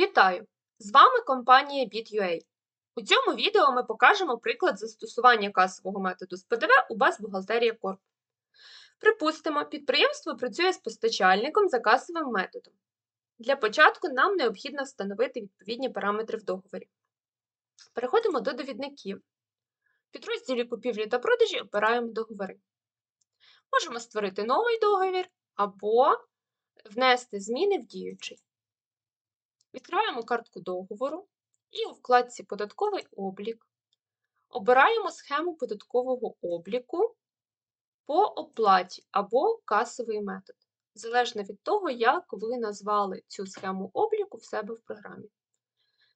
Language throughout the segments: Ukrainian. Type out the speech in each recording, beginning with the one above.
Вітаю! З вами компанія BitUA. У цьому відео ми покажемо приклад застосування касового методу з ПДВ у Бухгалтерія Корп. Припустимо, підприємство працює з постачальником за касовим методом. Для початку нам необхідно встановити відповідні параметри в договорі. Переходимо до довідників. В підрозділі купівлі та продажі обираємо договори. Можемо створити новий договір або внести зміни в діючий. Відкриваємо картку договору і у вкладці Податковий облік обираємо схему податкового обліку по оплаті або касовий метод, залежно від того, як ви назвали цю схему обліку в себе в програмі.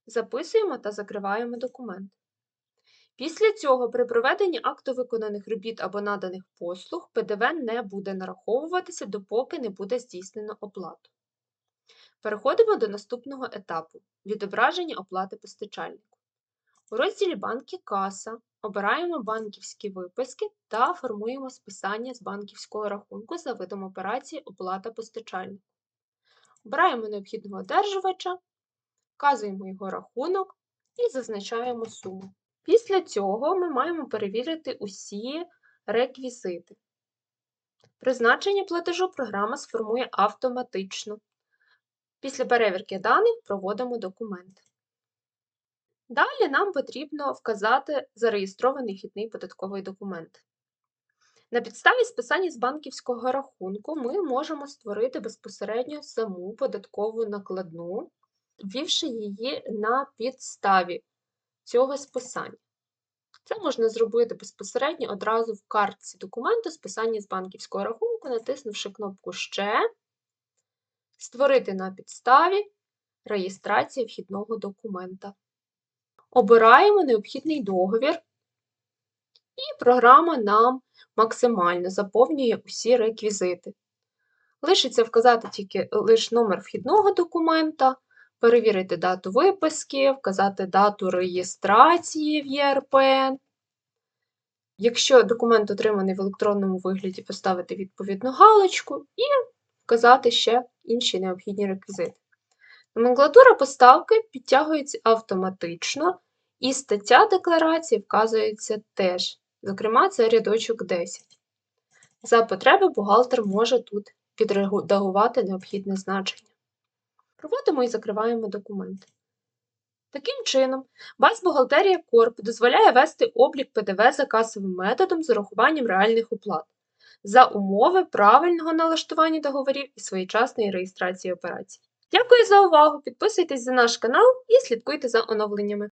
Записуємо та закриваємо документ. Після цього при проведенні акту виконаних робіт або наданих послуг ПДВ не буде нараховуватися, допоки не буде здійснено оплату. Переходимо до наступного етапу відображення оплати постачальнику. У розділі Банки каса обираємо банківські виписки та формуємо списання з банківського рахунку за видом операції оплата постачальнику. Обираємо необхідного одержувача, вказуємо його рахунок і зазначаємо суму. Після цього ми маємо перевірити усі реквізити. Призначення платежу програма сформує автоматично. Після перевірки даних проводимо документ. Далі нам потрібно вказати зареєстрований вхідний податковий документ. На підставі списання з банківського рахунку ми можемо створити безпосередньо саму податкову накладну, ввівши її на підставі цього списання. Це можна зробити безпосередньо одразу в картці документу списання з банківського рахунку, натиснувши кнопку Ще. Створити на підставі реєстрації вхідного документа. Обираємо необхідний договір, і програма нам максимально заповнює усі реквізити. Лишиться вказати тільки лише номер вхідного документа, перевірити дату виписки, вказати дату реєстрації в ЄРПН. Якщо документ отриманий в електронному вигляді, поставити відповідну галочку і вказати ще інші необхідні реквізити. Номенклатура поставки підтягується автоматично, і стаття декларації вказується теж. Зокрема, це рядочок 10. За потреби бухгалтер може тут підредагувати необхідне значення. Проводимо і закриваємо документ. Таким чином, Бухгалтерія Корп дозволяє вести облік ПДВ за касовим методом з урахуванням реальних оплат за умови правильного налаштування договорів і своєчасної реєстрації операцій. Дякую за увагу! Підписуйтесь на наш канал і слідкуйте за оновленнями.